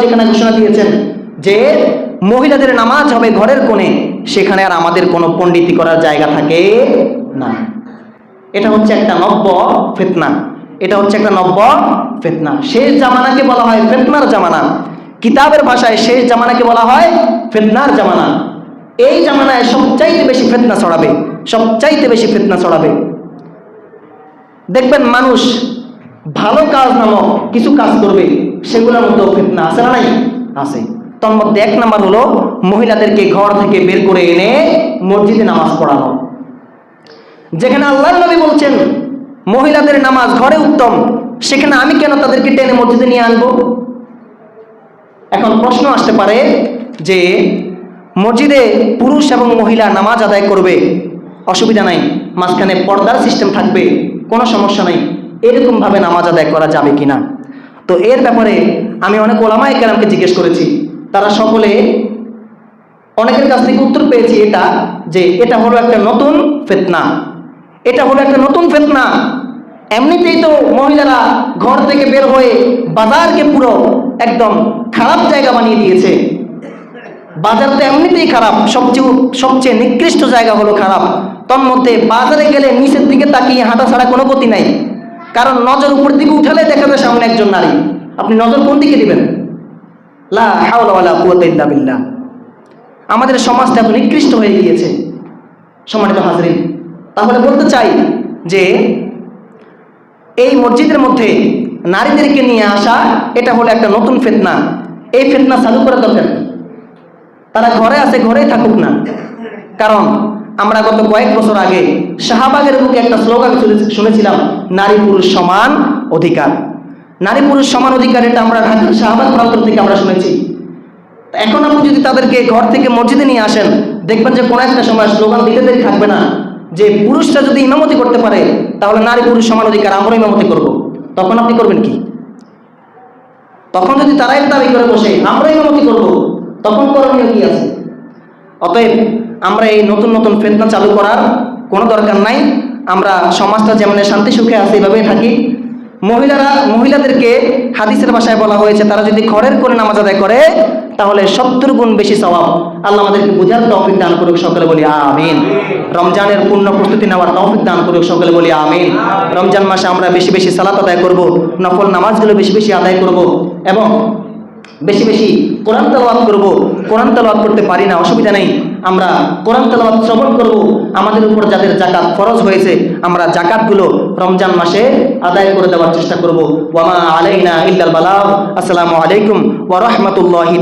যেখানে ঘোষণা দিয়েছেন যে মহিলাদের নামাজ হবে ঘরের কোণে, সেখানে আর আমাদের কোনো পণ্ডিতি করার জায়গা থাকে না। এটা হচ্ছে একটা নব্য ফেতনা। এটা হচ্ছে একটা নব্য ফেতনা। শেষ জামানাকে বলা হয় ফেতনার জামানা। কিতাবের ভাষায় শেষ জামানাকে বলা হয় ফেতনার জামানা। এই জামানায় সবচাইতে বেশি ফেতনা ছড়াবে, সবচাইতে বেশি ফেতনা ছড়াবে। দেখবেন মানুষ ভালো কাজ নামক কিছু কাজ করবে, সেগুলোর মধ্যে ফিতনা আছে না নাই? আছে। তার মধ্যে এক নাম্বার হলো মহিলাদেরকে ঘর থেকে বের করে এনে মসজিদে নামাজ পড়ানো। যেখানে আল্লাহ নবী বলছেন, মহিলাদের নামাজ ঘরে উত্তম, সেখানে আমি কেন তাদেরকে টেনে মসজিদে নিয়ে আনব? এখন প্রশ্ন আসতে পারে যে, মসজিদে পুরুষ এবং মহিলা নামাজ আদায় করবে, অসুবিধা নাই। মাঝখানে পর্দার সিস্টেম থাকবে, কোনো সমস্যা নাই। এরকমভাবে নামাজ আদায় করা যাবে কিনা? তো এর ব্যাপারে আমি অনেক ওলামাই কেরামকে জিজ্ঞেস করেছি। তারা সকলে অনেকের কাছ থেকে উত্তর পেয়েছি এটা, যে এটা হলো একটা নতুন ফেতনা। এটা হলো একটা নতুন ফেতনা। এমনিতেই তো মহিলারা ঘর থেকে বের হয়ে বাজারকে পুরো একদম খারাপ জায়গা বানিয়ে দিয়েছে। বাজার তো এমনিতেই খারাপ, সবচেয়ে সবচেয়ে নিকৃষ্ট জায়গা হলো খারাপ। তন্মধ্যে বাজারে গেলে নিচের দিকে তাকিয়ে হাঁটা ছাড়া কোনো গতি নাই। কারণ নজর উপর দিকে উঠালে দেখা যায় সামনে একজন নারী। আপনি নজর কোন দিকে দিবেন? লা হাওলা আমাদের সমাজটা এত নিকৃষ্ট হয়ে গিয়েছে, সম্মানিত হাজরিন। তাহলে বলতে চাই যে, এই মসজিদের মধ্যে নারীদেরকে নিয়ে আসা, এটা হলো একটা নতুন ফেতনা। এই ফেতনা চালু করা দরকার তারা ঘরে আছে, ঘরেই থাকুক না। কারণ আমরা গত কয়েক বছর আগে শাহবাগের বুকে একটা স্লোগান শুনে- শুনেছিলাম, নারী পুরুষ সমান অধিকার। নারী পুরুষ সমান অধিকার, এটা আমরা ঢাকার শাহবাগ প্রান্তর থেকে আমরা শুনেছি। এখন আপনি যদি তাদেরকে ঘর থেকে মসজিদে নিয়ে আসেন, দেখবেন যে কোনো একটা সময় স্লোগান দিতে দেরি থাকবে না, যে পুরুষরা যদি ইমামতি করতে পারে, তাহলে নারী পুরুষ সমান অধিকার আমরা ইমামতি করব। তখন আপনি করবেন কি? তখন যদি তারাই দাবি করে বসে আমরা ইমামতি করব, তখন করণীয় কি আছে? অতএব আমরা এই নতুন নতুন ফেতনা চালু করার কোনো দরকার নাই। আমরা সমাজটা যেমন শান্তি সুখে আছে, এভাবেই থাকি। মহিলারা, মহিলাদেরকে হাদিসের ভাষায় বলা হয়েছে, তারা যদি ঘরের করে নামাজ আদায় করে, তাহলে সত্তর গুণ বেশি স্বভাব আল্লাহ আমাদেরকে বোঝার তৌফিক দান করুক সকলে বলি আমিন। রমজানের পূর্ণ প্রস্তুতি নেওয়ার তৌফিক দান করুক সকলে বলি আমিন। রমজান মাসে আমরা বেশি বেশি সালাত আদায় করব, নফল নামাজগুলো বেশি বেশি আদায় করব এবং বেশি বেশি কোরআন তালাবাদ করব। কোরআন তালাবাদ করতে পারি না, অসুবিধা নেই। আমরা কোরআন তালাবাদ শ্রবণ করব। আমাদের উপর যাদের জাকাত ফরজ হয়েছে, আমরা জাকাতগুলো রমজান মাসে আদায় করে দেওয়ার চেষ্টা করব। ওয়ামা আলাইনা ইল্লাল বালাব আসসালামু আলাইকুম ওয়া রাহমাতুল্লাহি